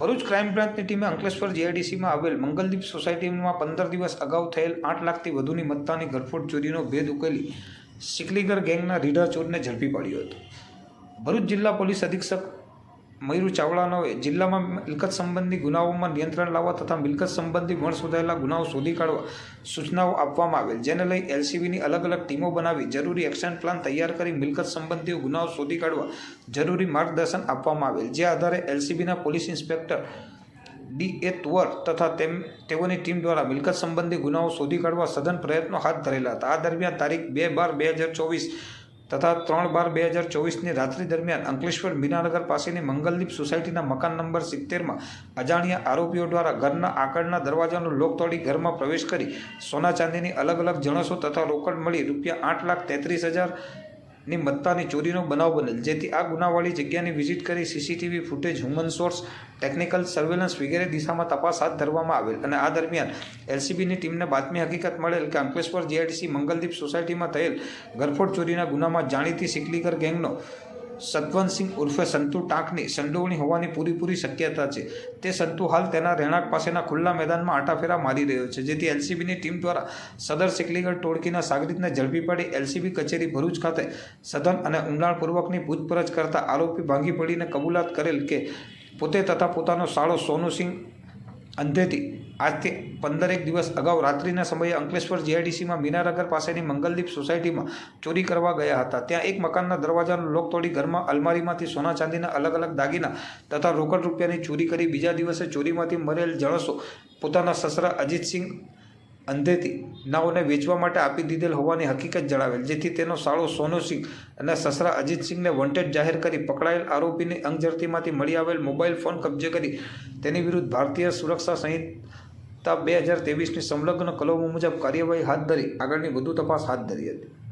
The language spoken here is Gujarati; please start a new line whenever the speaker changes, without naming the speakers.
ભરૂચ ક્રાઇમ બ્રાન્ચની ટીમે અંકલેશ્વર જીઆઈડીસીમાં આવેલ મંગલદીપ સોસાયટીમાં પંદર દિવસ અગાઉ થયેલ આઠ લાખથી વધુની મત્તાની ઘરફોડ ચોરીનો ભેદ ઉકેલી સિકલીગર ગેંગના રીઢા ચોરને ઝડપી પાડ્યો હતો. ભરૂચ જિલ્લા પોલીસ અધિક્ષક મયુર ચાવડાનોએ જિલ્લામાં મિલકત સંબંધી ગુનાઓમાં નિયંત્રણ લાવવા તથા મિલકત સંબંધી મળ શોધાયેલા ગુનાઓ શોધી કાઢવા સૂચનાઓ આપવામાં આવેલ, જેને લઈ એલસીબીની અલગ અલગ ટીમો બનાવી જરૂરી એક્શન પ્લાન તૈયાર કરી મિલકત સંબંધી ગુનાઓ શોધી કાઢવા જરૂરી માર્ગદર્શન આપવામાં આવેલ. જે આધારે એલસીબીના police inspector D A Tuvar તથા તેમ, તેઓની ટીમ દ્વારા મિલકત સંબંધી ગુનાઓ શોધી કાઢવા સઘન પ્રયત્નો હાથ ધરેલા હતા. આ દરમિયાન તારીખ બે બાર બે હજાર ચોવીસ તથા ત્રણ બાર બે હજાર ચોવીસની રાત્રિ દરમિયાન અંકલેશ્વર મીનાનગર પાસેની મંગલદીપ સોસાયટીના મકાન નંબર સિત્તેરમાં અજાણ્યા આરોપીઓ દ્વારા ઘરના આગળના દરવાજાનો લોક તોડી ઘરમાં પ્રવેશ કરી સોના ચાંદીની અલગ અલગ જણસો તથા રોકડ મળી રૂપિયા આઠ લાખ તેત્રીસ હજાર ની મત્તાની ચોરીનો બનાવ બનેલ. જેથી આ ગુનાવાળી જગ્યાની વિઝિટ કરી CCTV footage, human source, technical surveillance વગેરે દિશામાં તપાસ હાથ ધરવામાં આવેલ. અને આ દરમિયાન એલસીબીની ટીમને બાતમી હકીકત મળેલ કે અંકલેશ્વર જીઆઈડીસી મંગલદીપ સોસાયટીમાં થયેલ ગરફોડ ચોરીના ગુનામાં જાણીતી સિકલીકર ગેંગનો સતવંતસિંહ ઉર્ફે સંતુ ટાંકની સંડોવણી હોવાની પૂરેપૂરી શક્યતા છે. તે સંતુ હાલ તેના રહેણાંક પાસેના ખુલ્લા મેદાનમાં આટાફેરા મારી રહ્યો છે, જેથી એલસીબીની ટીમ દ્વારા સદર સિકલીગઢ ટોળકીના સાગરીતને ઝડપી પાડી એલસીબી કચેરી ભરૂચ ખાતે સઘન અને ઊંડાણપૂર્વકની પૂછપરછ કરતા આરોપી ભાંગી પડીને કબૂલાત કરેલ કે પોતે તથા પોતાનો સાળો સોનુસિંહ અંધેથી આજથી પંદરેક દિવસ અગાઉ રાત્રિના સમયે અંકલેશ્વર જીઆઈડીસીમાં મીનાનગર પાસેની મંગલદીપ સોસાયટીમાં ચોરી કરવા ગયા હતા. ત્યાં એક મકાનના દરવાજાનો લોક તોડી ઘરમાં અલમારીમાંથી સોના ચાંદીના અલગ અલગ દાગીના તથા રોકડ રૂપિયાની ચોરી કરી બીજા દિવસે ચોરીમાંથી મરેલ જણસો પોતાના સસરા અજીતસિંહ અંધેથી નાઓને વેચવા માટે આપી દીધેલ હોવાની હકીકત જણાવેલ, જેથી તેનો સાળો સોનુસિંહ અને સસરા અજીતસિંહને વોન્ટેડ જાહેર કરી પકડાયેલ આરોપીની અંગઝડતીમાંથી મળી આવેલ મોબાઈલ ફોન કબજે કરી તેની વિરુદ્ધ ભારતીય સુરક્ષા સંહિતા બે હજાર ત્રેવીસની સંલગ્ન કલમો મુજબ કાર્યવાહી હાથ ધરી આગળની વધુ તપાસ હાથ ધરી હતી.